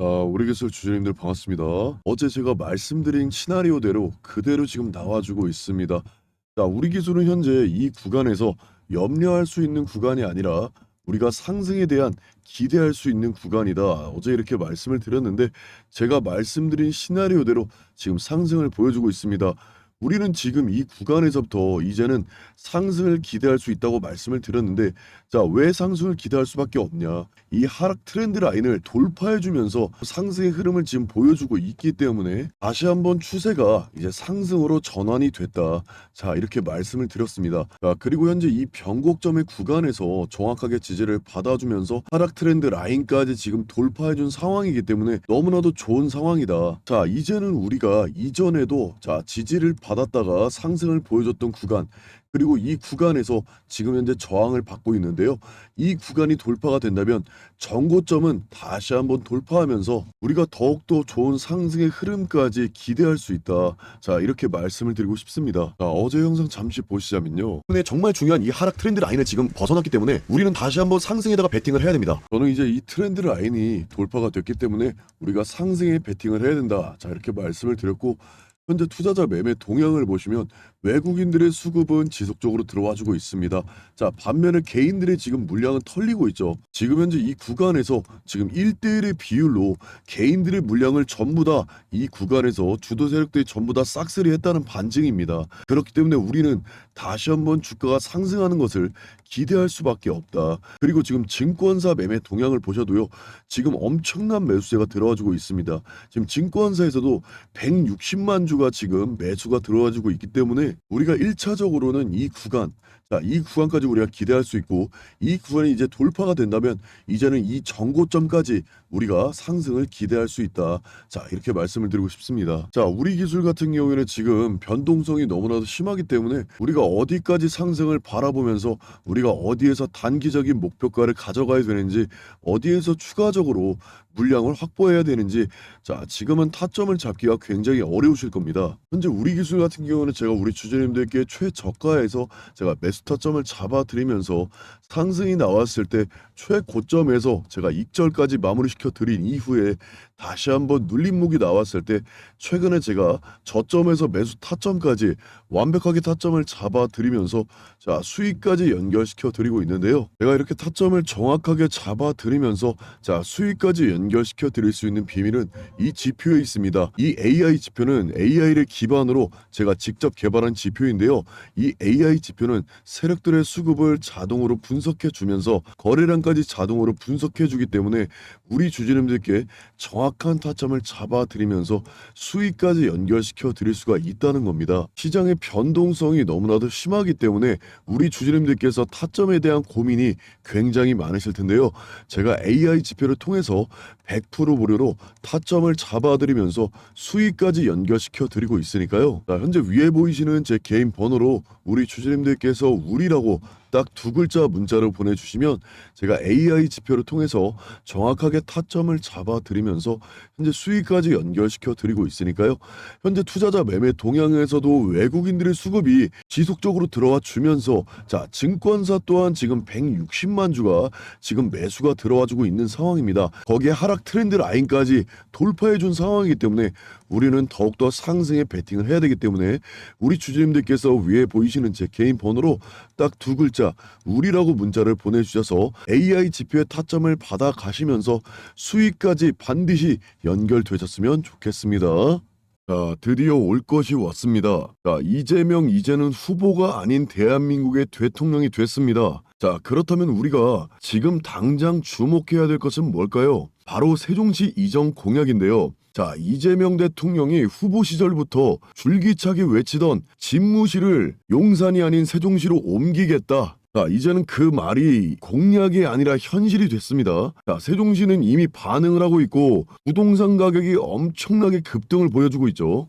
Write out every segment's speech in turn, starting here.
아, 우리 기술 주주님들 반갑습니다. 어제 제가 말씀드린 시나리오대로 그대로 지금 나와주고 있습니다. 자, 우리 기술은 현재 이 구간에서 염려할 수 있는 구간이 아니라 우리가 상승에 대한 기대할 수 있는 구간이다. 어제 이렇게 말씀을 드렸는데 제가 말씀드린 시나리오대로 지금 상승을 보여주고 있습니다. 우리는 지금 이 구간에서부터 이제는 상승을 기대할 수 있다고 말씀을 드렸는데 자, 왜 상승을 기대할 수밖에 없냐? 이 하락 트렌드 라인을 돌파해 주면서 상승의 흐름을 지금 보여주고 있기 때문에 다시 한번 추세가 이제 상승으로 전환이 됐다. 자, 이렇게 말씀을 드렸습니다. 자, 그리고 현재 이 변곡점의 구간에서 정확하게 지지를 받아주면서 하락 트렌드 라인까지 지금 돌파해 준 상황이기 때문에 너무나도 좋은 상황이다. 자, 이제는 우리가 이전에도 자, 지지를 받 았다가 상승을 보여줬던 구간 그리고 이 구간에서 지금 현재 저항을 받고 있는데요. 이 구간이 돌파가 된다면 정고점은 다시 한번 돌파하면서 우리가 더욱더 좋은 상승의 흐름까지 기대할 수 있다. 자, 이렇게 말씀을 드리고 싶습니다. 자, 어제 영상 잠시 보시자면요. 때문에 정말 중요한 이 하락 트렌드 라인을 지금 벗어났기 때문에 우리는 다시 한번 상승에다가 베팅을 해야 됩니다. 저는 이제 이 트렌드 라인이 돌파가 됐기 때문에 우리가 상승에 베팅을 해야 된다. 자, 이렇게 말씀을 드렸고 현재 투자자 매매 동향을 보시면 외국인들의 수급은 지속적으로 들어와 주고 있습니다. 자, 반면에 개인들의 지금 물량은 털리고 있죠. 지금 현재 이 구간에서 지금 1대1의 비율로 개인들의 물량을 전부 다 이 구간에서 주도 세력들이 전부 다 싹쓸이 했다는 반증입니다. 그렇기 때문에 우리는 다시 한번 주가가 상승하는 것을 기대할 수밖에 없다. 그리고 지금 증권사 매매 동향을 보셔도요. 지금 엄청난 매수세가 들어와주고 있습니다. 지금 증권사에서도 160만 주가 지금 매수가 들어와주고 있기 때문에 우리가 1차적으로는 이 구간 자, 이 구간까지 우리가 기대할 수 있고 이 구간이 이제 돌파가 된다면 이제는 이 정고점까지 우리가 상승을 기대할 수 있다. 자, 이렇게 말씀을 드리고 싶습니다. 자, 우리 기술 같은 경우에는 지금 변동성이 너무나도 심하기 때문에 우리가 어디까지 상승을 바라보면서 우리가 어디에서 단기적인 목표가를 가져가야 되는지 어디에서 추가적으로 물량을 확보해야 되는지 자 지금은 타점을 잡기가 굉장히 어려우실 겁니다. 현재 우리 기술 같은 경우는 제가 우리 주주님들께 최저가에서 제가 매수 타점을 잡아드리면서 상승이 나왔을 때 최고점에서 제가 익절까지 마무리시켜 드린 이후에 다시 한번 눌림목이 나왔을 때 최근에 제가 저점에서 매수 타점까지 완벽하게 타점을 잡아드리면서 자 수익까지 연결시켜 드리고 있는데요. 제가 이렇게 타점을 정확하게 잡아드리면서 자 수익까지 연결시켜 드릴 수 있는 비밀은 이 지표에 있습니다. 이 AI 지표는 AI를 기반으로 제가 직접 개발한 지표인데요. 이 AI 지표는 세력들의 수급을 자동으로 분석해 주면서 거래량까지 자동으로 분석해 주기 때문에 우리 주주님들께 정확한 타점을 잡아 드리면서 수익까지 연결시켜 드릴 수가 있다는 겁니다. 시장의 변동성이 너무나도 심하기 때문에 우리 주주님들께서 타점에 대한 고민이 굉장히 많으실 텐데요. 제가 AI 지표를 통해서 100% 무료로 타점을 잡아드리면서 수익까지 연결시켜 드리고 있으니까요. 자, 현재 위에 보이시는 제 개인 번호로 우리 주주님들께서 우리라고 딱 두 글자 문자를 보내주시면 제가 AI 지표를 통해서 정확하게 타점을 잡아드리면서 현재 수익까지 연결시켜 드리고 있으니까요. 현재 투자자 매매 동향에서도 외국인들의 수급이 지속적으로 들어와 주면서 자 증권사 또한 지금 160만 주가 지금 매수가 들어와 주고 있는 상황입니다. 거기에 하락 트렌드 라인까지 돌파해 준 상황이기 때문에 우리는 더욱더 상승에 베팅을 해야 되기 때문에 우리 주주님들께서 위에 보이시는 제 개인 번호로 딱 두 글자 우리라고 문자를 보내주셔서 AI 지표의 타점을 받아 가시면서 수익까지 반드시 연결되셨으면 좋겠습니다. 자, 드디어 올 것이 왔습니다. 자, 이재명 이제는 후보가 아닌 대한민국의 대통령이 됐습니다. 자, 그렇다면 우리가 지금 당장 주목해야 될 것은 뭘까요? 바로 세종시 이전 공약인데요. 자, 이재명 대통령이 후보 시절부터 줄기차게 외치던 집무실을 용산이 아닌 세종시로 옮기겠다. 자, 이제는 그 말이 공약이 아니라 현실이 됐습니다. 자, 세종시는 이미 반응을 하고 있고 부동산 가격이 엄청나게 급등을 보여주고 있죠.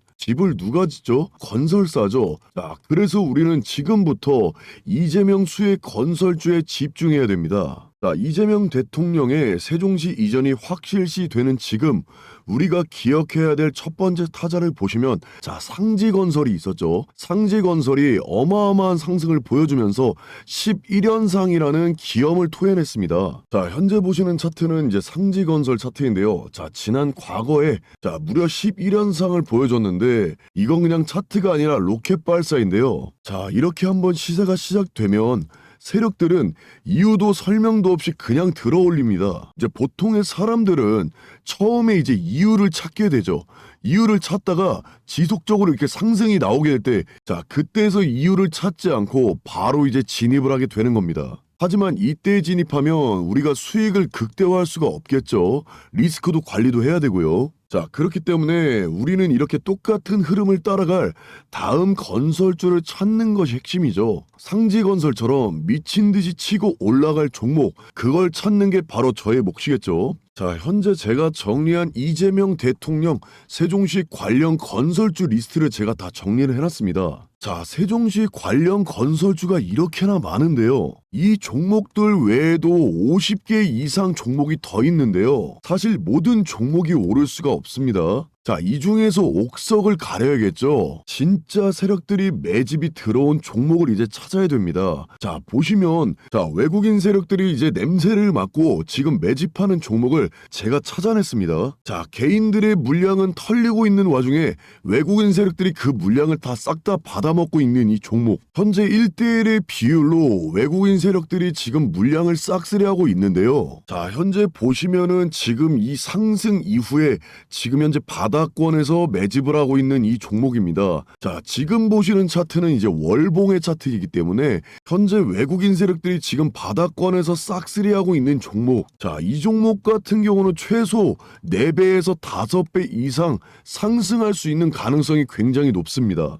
집을 누가 짓죠? 건설사죠. 자, 그래서 우리는 지금부터 이재명 수의 건설주에 집중해야 됩니다. 자, 이재명 대통령의 세종시 이전이 확실시 되는 지금 우리가 기억해야 될 첫 번째 타자를 보시면 자, 상지건설이 있었죠. 상지건설이 어마어마한 상승을 보여주면서 11연상이라는 기염을 토해냈습니다. 자, 현재 보시는 차트는 이제 상지건설 차트인데요. 자, 지난 과거에 자, 무려 11연상을 보여줬는데 이건 그냥 차트가 아니라 로켓 발사인데요. 자, 이렇게 한번 시세가 시작되면 세력들은 이유도 설명도 없이 그냥 들어올립니다. 이제 보통의 사람들은 처음에 이제 이유를 찾게 되죠. 이유를 찾다가 지속적으로 이렇게 상승이 나오게 될 때, 자, 그때에서 이유를 찾지 않고 바로 이제 진입을 하게 되는 겁니다. 하지만 이때 진입하면 우리가 수익을 극대화할 수가 없겠죠. 리스크도 관리도 해야 되고요. 자, 그렇기 때문에 우리는 이렇게 똑같은 흐름을 따라갈 다음 건설주를 찾는 것이 핵심이죠. 상지 건설처럼 미친 듯이 치고 올라갈 종목, 그걸 찾는 게 바로 저의 몫이겠죠. 자, 현재 제가 정리한 이재명 대통령 세종시 관련 건설주 리스트를 제가 다 정리를 해놨습니다. 자, 세종시 관련 건설주가 이렇게나 많은데요. 이 종목들 외에도 50개 이상 종목이 더 있는데요. 사실 모든 종목이 오를 수가 없습니다. 자, 이 중에서 옥석을 가려야겠죠. 진짜 세력들이 매집이 들어온 종목을 이제 찾아야 됩니다. 자, 보시면, 자, 외국인 세력들이 이제 냄새를 맡고 지금 매집하는 종목을 제가 찾아냈습니다. 자, 개인들의 물량은 털리고 있는 와중에 외국인 세력들이 그 물량을 다 싹 다 받아 먹고 있는 이 종목. 현재 1대1의 비율로 외국인 세력들이 지금 물량을 싹쓸이하고 있는데요. 자, 현재 보시면은 지금 이 상승 이후에 지금 현재 바닥권에서 매집을 하고 있는 이 종목입니다. 자, 지금 보시는 차트는 이제 월봉의 차트이기 때문에 현재 외국인 세력들이 지금 바닥권에서 싹쓸이하고 있는 종목. 자, 이 종목 같은 경우는 최소 4배에서 5배 이상 상승할 수 있는 가능성이 굉장히 높습니다.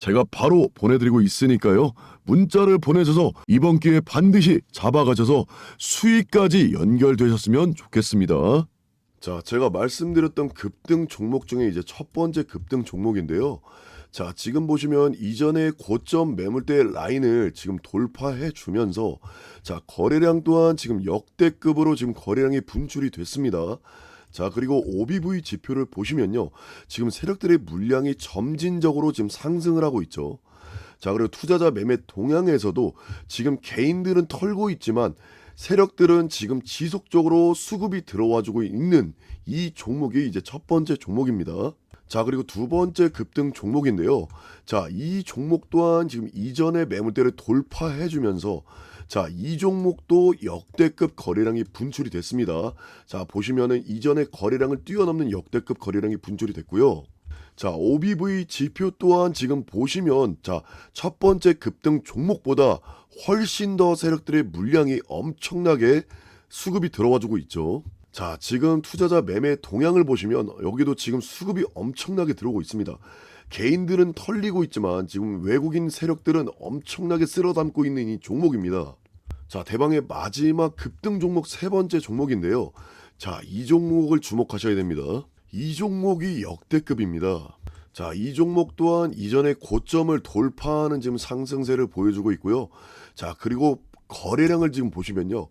제가 바로 보내드리고 있으니까요. 문자를 보내셔서 이번 기회에 반드시 잡아가셔서 수익까지 연결되셨으면 좋겠습니다. 자, 제가 말씀드렸던 급등 종목 중에 이제 첫 번째 급등 종목인데요. 자, 지금 보시면 이전에 고점 매물대 라인을 지금 돌파해 주면서 자, 거래량 또한 지금 역대급으로 지금 거래량이 분출이 됐습니다. 자, 그리고 OBV 지표를 보시면요. 지금 세력들의 물량이 점진적으로 지금 상승을 하고 있죠. 자, 그리고 투자자 매매 동향에서도 지금 개인들은 털고 있지만 세력들은 지금 지속적으로 수급이 들어와 주고 있는 이 종목이 이제 첫 번째 종목입니다. 자, 그리고 두 번째 급등 종목인데요. 자, 이 종목 또한 지금 이전의 매물대를 돌파해 주면서 자, 이 종목도 역대급 거래량이 분출이 됐습니다. 자, 보시면은 이전의 거래량을 뛰어넘는 역대급 거래량이 분출이 됐고요. 자, OBV 지표 또한 지금 보시면 자, 첫 번째 급등 종목보다 훨씬 더 세력들의 물량이 엄청나게 수급이 들어와 주고 있죠. 자, 지금 투자자 매매 동향을 보시면 여기도 지금 수급이 엄청나게 들어오고 있습니다. 개인들은 털리고 있지만 지금 외국인 세력들은 엄청나게 쓸어 담고 있는 이 종목입니다. 자, 대방의 마지막 급등 종목 세 번째 종목인데요. 자, 이 종목을 주목하셔야 됩니다. 이 종목이 역대급입니다. 자, 이 종목 또한 이전에 고점을 돌파하는 지금 상승세를 보여주고 있고요. 자, 그리고 거래량을 지금 보시면요.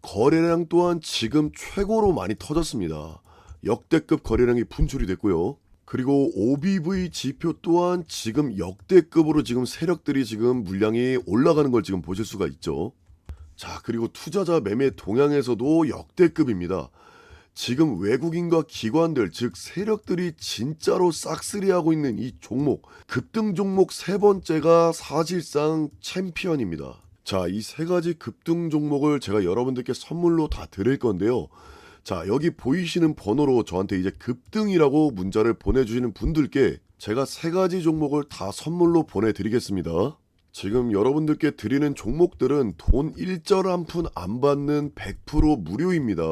거래량 또한 지금 최고로 많이 터졌습니다. 역대급 거래량이 분출이 됐고요. 그리고 OBV 지표 또한 지금 역대급으로 지금 세력들이 지금 물량이 올라가는 걸 지금 보실 수가 있죠. 자, 그리고 투자자 매매 동향에서도 역대급입니다. 지금 외국인과 기관들, 즉 세력들이 진짜로 싹쓸이하고 있는 이 종목, 급등 종목 세 번째가 사실상 챔피언입니다. 자, 이 세 가지 급등 종목을 제가 여러분들께 선물로 다 드릴 건데요. 자, 여기 보이시는 번호로 저한테 이제 급등이라고 문자를 보내주시는 분들께 제가 세 가지 종목을 다 선물로 보내드리겠습니다. 지금 여러분들께 드리는 종목들은 돈 일절 한 푼 안 받는 100% 무료입니다.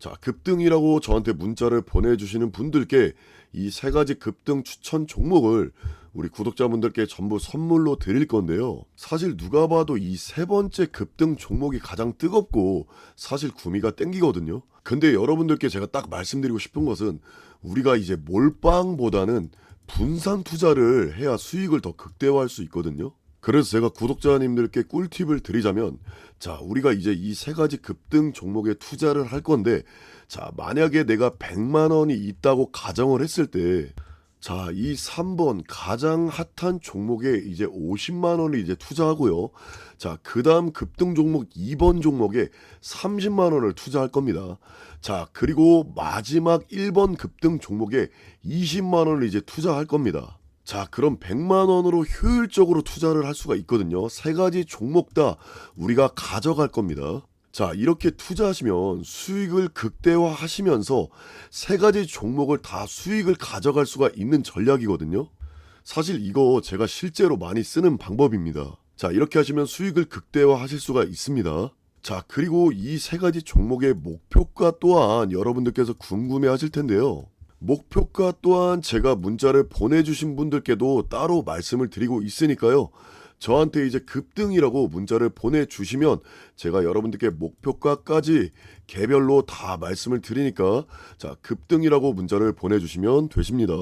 자, 급등이라고 저한테 문자를 보내주시는 분들께 이 세 가지 급등 추천 종목을 우리 구독자분들께 전부 선물로 드릴 건데요. 사실 누가 봐도 이 세 번째 급등 종목이 가장 뜨겁고 사실 구미가 땡기거든요. 근데 여러분들께 제가 딱 말씀드리고 싶은 것은 우리가 이제 몰빵보다는 분산 투자를 해야 수익을 더 극대화할 수 있거든요. 그래서 제가 구독자님들께 꿀팁을 드리자면 자 우리가 이제 이 세 가지 급등 종목에 투자를 할 건데 자 만약에 내가 100만 원이 있다고 가정을 했을 때 자, 이 3번 가장 핫한 종목에 이제 50만 원을 이제 투자하고요. 자, 그다음 급등 종목 2번 종목에 30만 원을 투자할 겁니다. 자, 그리고 마지막 1번 급등 종목에 20만 원을 이제 투자할 겁니다. 자, 그럼 100만 원으로 효율적으로 투자를 할 수가 있거든요. 세 가지 종목 다 우리가 가져갈 겁니다. 자, 이렇게 투자하시면 수익을 극대화하시면서 세 가지 종목을 다 수익을 가져갈 수가 있는 전략이거든요. 사실 이거 제가 실제로 많이 쓰는 방법입니다. 자, 이렇게 하시면 수익을 극대화하실 수가 있습니다. 자, 그리고 이 세 가지 종목의 목표가 또한 여러분들께서 궁금해 하실 텐데요. 목표가 또한 제가 문자를 보내주신 분들께도 따로 말씀을 드리고 있으니까요. 저한테 이제 급등이라고 문자를 보내주시면 제가 여러분들께 목표가까지 개별로 다 말씀을 드리니까 자 급등이라고 문자를 보내주시면 되십니다.